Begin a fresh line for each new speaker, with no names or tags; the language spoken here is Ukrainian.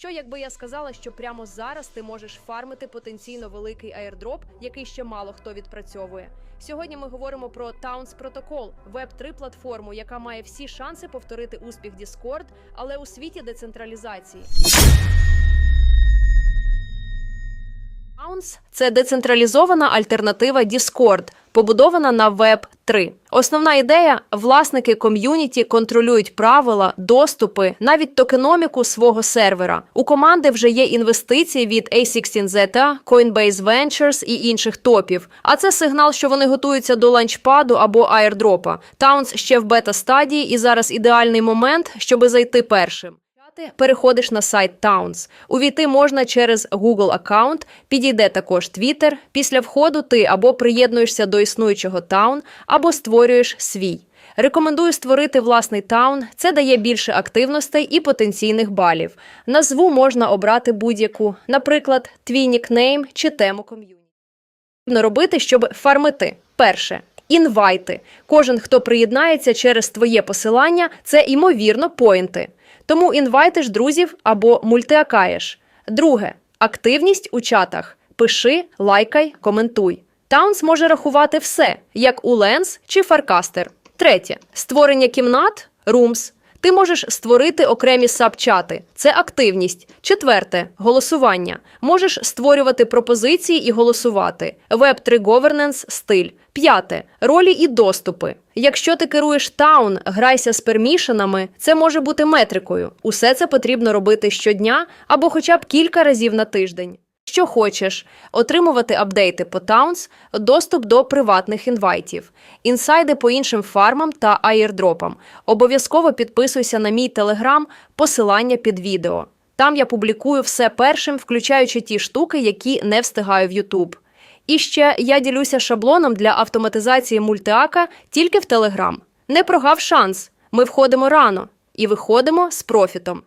Що якби я сказала, що прямо зараз ти можеш фармити потенційно великий аірдроп, який ще мало хто відпрацьовує? Сьогодні ми говоримо про Towns Protocol, веб 3 платформу, яка має всі шанси повторити успіх Discord, але у світі децентралізації. Це децентралізована альтернатива Discord, побудована на Web 3. Основна ідея власники ком'юніті контролюють правила, доступи, навіть токеноміку свого сервера. У команди вже є інвестиції від A16Z, Coinbase Ventures і інших топів. А це сигнал, що вони готуються до ланчпаду або аірдропа. Towns ще в бета-стадії, і зараз ідеальний момент, щоби зайти першим. Ти переходиш на сайт Towns. Увійти можна через Google аккаунт, підійде також Twitter. Після входу ти або приєднуєшся до існуючого Town, або створюєш свій. Рекомендую створити власний таун. Це дає більше активностей і потенційних балів. Назву можна обрати будь-яку, наприклад, твій нікнейм чи тему ком'юніті. Робити, щоб фармити. Перше. Інвайти. Кожен, хто приєднається через твоє посилання, це ймовірно поінти. Тому інвайтиш друзів або мультиакаєш. Друге активність у чатах. Пиши, лайкай, коментуй. Таунс може рахувати все, як у Ленс чи Фаркастер. Третє створення кімнат Rooms. Ти можеш створити окремі сабчати. Це активність. Четверте голосування. Можеш створювати пропозиції і голосувати. Web 3 Governance стиль. П'яте ролі і доступи. Якщо ти керуєш таун, грайся з пермішенами, це може бути метрикою. Усе це потрібно робити щодня або хоча б кілька разів на тиждень. Що хочеш отримувати апдейти по таунс, доступ до приватних інвайтів, інсайди по іншим фармам та аєрдропам. Обов'язково підписуйся на мій телеграм, посилання під відео. Там я публікую все першим, включаючи ті штуки, які не встигаю в YouTube. І ще я ділюся шаблоном для автоматизації мультиака тільки в Телеграм. Не прогав шанс. Ми входимо рано і виходимо з профітом.